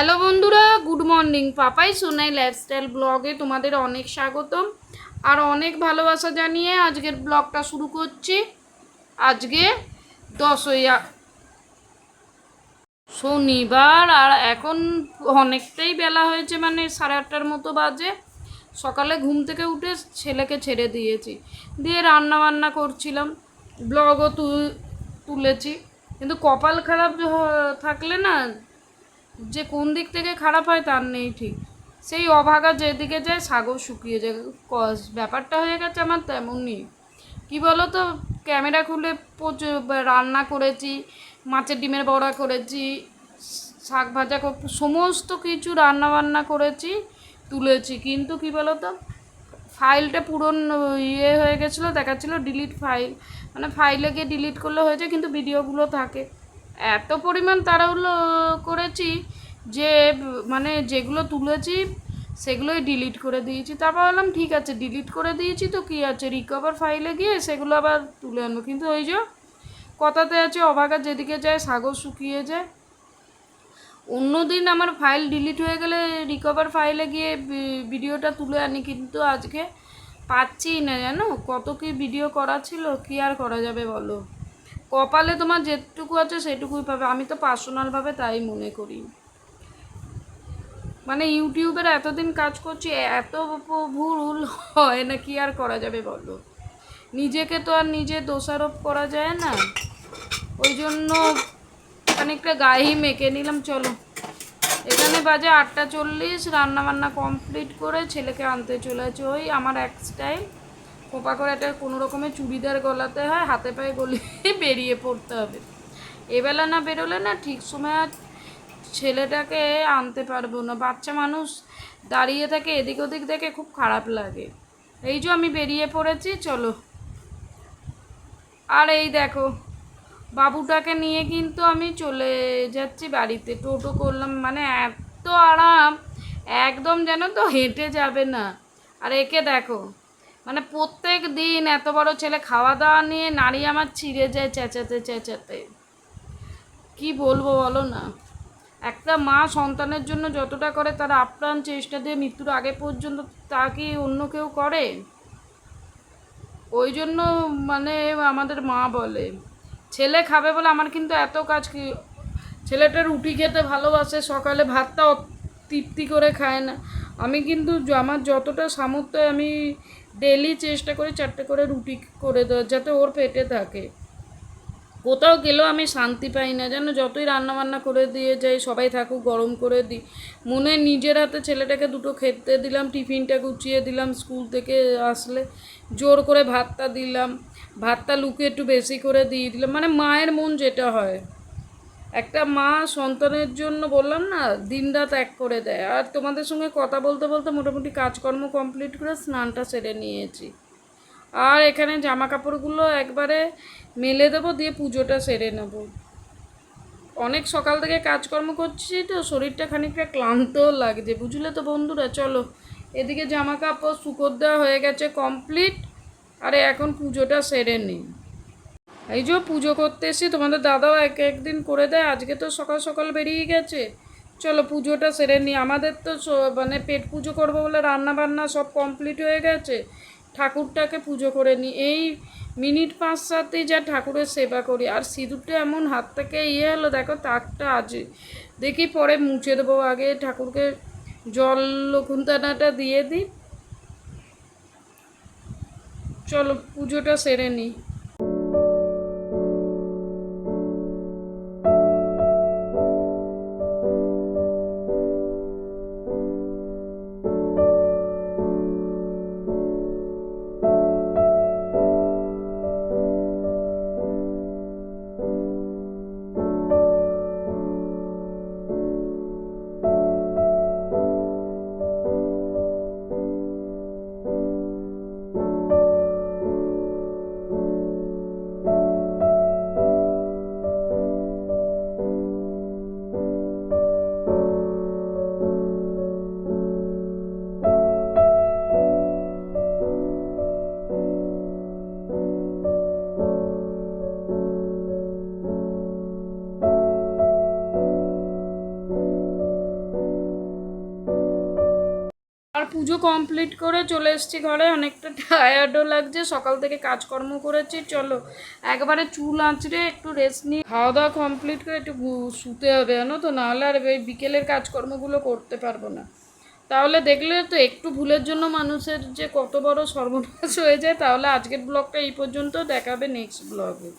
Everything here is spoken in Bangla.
হ্যালো বন্ধুরা, good morning. Papai Sonai lifestyle ব্লগে তোমাদের অনেক স্বাগতম আর অনেক ভালোবাসা জানিয়ে আজকের ব্লগটা শুরু করছি। আজকে দশই শনিবার আর এখন অনেকটাই বেলা হয়েছে মানে সাড়ে আটটার মতো বাজে। সকালে ঘুম থেকে উঠে ছেলেকে ছেড়ে দিয়েছি। দিয়ে রান্না বান্না করছিলাম ব্লগও তুলেছি। কিন্তু কপাল খারাপ থাকলে না যে কোন দিক থেকে খারাপ হয় তার নেই ঠিক। সেই অভাগা যেদিকে যায় সাগর শুকিয়ে যায়। কস ব্যাপারটা হয়ে গেছে আমার তেমনই। কি বলো তো ক্যামেরা খুলে প্রচুর রান্না করেছি, মাছের ডিমের বড়া করেছি, শাক ভাজা সমস্ত কিছু রান্না বান্না করেছি, তুলেছি। কিন্তু কি বলো তো ফাইলটা পুরো ইয়ে হয়ে গেছিল, দেখাচ্ছিলো ডিলিট ফাইল মানে ফাইলে গিয়ে ডিলিট করলে হয়েছে কিন্তু ভিডিওগুলো থাকে। এত পরিমাণ তাড়াহুড়ো করেছি যে মানে যেগুলো তুলেছি সেগুলোই ডিলিট করে দিয়েছি। তারপর বললাম ঠিক আছে ডিলিট করে দিয়েছি তো কী আছে? রিকভার ফাইলে গিয়ে সেগুলো আবার তুলে আনব। কিন্তু ওই যে কথাতে আছে, অভাগা যেদিকে যায় সাগর শুকিয়ে যায়। অন্যদিন আমার ফাইল ডিলিট হয়ে গেলে রিকভার ফাইলে গিয়ে ভিডিওটা তুলে আনি। কিন্তু আজকে পাচ্ছি না জানো? কত কি ভিডিও করা ছিল? কি আর করা যাবে বলো? কপালে তোমার যেটুকু আছে সেটুকুই পাবে। আমি তো পার্সোনালভাবে তাই মনে করি। মানে ইউটিউবের এতদিন কাজ করছি, এত ভুল হয় না কি আর করা যাবে বলো? নিজেকে তো আর নিজে দোষারোপ করা যায় না। ওই জন্য খানিকটা গায়েই মেখে নিলাম, চলো। এখানে বাজে আটটা চল্লিশ রান্না বান্না কমপ্লিট করে ছেলেকে আনতে চলেছে ওই আমার এক স্টাইল খোপা করে একটা কোনো রকমের চুড়িদার গলাতে হয়, হাতে পায়ে গলিয়ে বেরিয়ে পড়তে হবে। এবেলা না বেরোলে না ঠিক সময় আর ছেলেটাকে আনতে পারব না। বাচ্চা মানুষ দাঁড়িয়ে থাকে, এদিক ওদিক দেখে খুব খারাপ লাগে। এই যে আমি বেরিয়ে পড়েছি, চলো। আর এই দেখো, বাবুটাকে নিয়ে কিন্তু আমি চলে যাচ্ছি বাড়িতে। টোটো করলাম মানে এত আরাম, একদম যেন তো হেঁটে যাবে না। আর একে দেখো মানে প্রত্যেক দিন এত বড় ছেলে খাওয়া দাওয়া নিয়ে নাড়ি আমার ছিঁড়ে যায়, চেঁচাতে চেঁচাতে। কি বলব বলো না? একটা মা সন্তানের জন্য যতটা করে তার আপ্রাণ চেষ্টা দিয়ে মৃত্যুর আগে পর্যন্ত তা কি অন্য কেউ করে? ওই জন্য মানে আমাদের মা বলে, ছেলে খাবে বলে আমার কিন্তু এত কাজ কি, ছেলেটা রুটি খেতে ভালোবাসে, সকালে ভাতটা তৃপ্তি করে খায় না। আমি কিন্তু আমার যতটা সামর্থ্য আমি ডেলি চেষ্টা করি চারটে করে রুটি করে দেওয়ার যাতে ওর পেটে থাকে। কোথাও গেলেও আমি শান্তি পাই না যেন যতই রান্না বান্না করে দিয়ে যাই, সবাই থাকুক, গরম করে দিই। মনে নিজের হাতে ছেলেটাকে দুটো খেতে দিলাম, টিফিনটা গুছিয়ে দিলাম, স্কুল থেকে আসলে জোর করে ভাতটা দিলাম। ভাতটা লুকিয়ে একটু বেশি করে দিয়ে দিলাম। মানে মায়ের মন যেটা হয়। একটা মা সন্তানের জন্য বললাম না, দিনরাত এক করে দেয়। আর তোমাদের সঙ্গে কথা বলতে বলতে মোটামুটি কাজকর্ম কমপ্লিট করে স্নানটা সেরে নিয়েছি। আর এখানে জামা কাপড়গুলো একবারে মেলে দেবো, দিয়ে পুজোটা সেরে নেব। অনেক সকাল থেকে কাজকর্ম করছি তো, শরীরটা খানিকটা ক্লান্তও লাগছে। বুঝলে তো বন্ধুরা, চলো। এদিকে জামা কাপড় শুকোর দেওয়া হয়ে গেছে কমপ্লিট আরে এখন পুজোটা সেরে নিই। এই যে পুজো করতে এসে তোমাদের দাদাও এক একদিন করে দেয়, আজকে তো সকাল সকাল বেরিয়ে গেছে। চলো পুজোটা সেরে নিই আমাদের তো মানে পেট পুজো করব বলে রান্না বান্না সব কমপ্লিট হয়ে গেছে। ঠাকুরটাকে পুজো করে নিই এই মিনিট পাঁচ সাতেই যা ঠাকুরের সেবা করি। আর সিঁদুরটা এমন হাত থেকে ইয়ে হলো দেখো তাকটা আছে দেখি পরে মুছে দেবো আগে, ঠাকুরকে জল লকুন্তানাটা দিয়ে দিই। চলো পুজোটা সেরে নিই পুজো কমপ্লিট করে চলে এসেছি ঘরে। অনেকটা টায়ার্ডও লাগছে। সকাল থেকে কাজকর্ম করেছি। চলো, একবারে চুল আঁচড়ে একটু রেস্ট নিয়ে খাওয়া দাওয়া কমপ্লিট করে একটু শুতে হবে, জানো তো? নাহলে আর এই বিকেলের কাজকর্মগুলো করতে পারব না। তাহলে দেখলে তো একটু ভুলের জন্য মানুষের যে কত বড় সর্বনাশ হয়ে যায়, তাহলে আজকের ব্লগটা এই পর্যন্ত। দেখাবে নেক্সট ব্লগে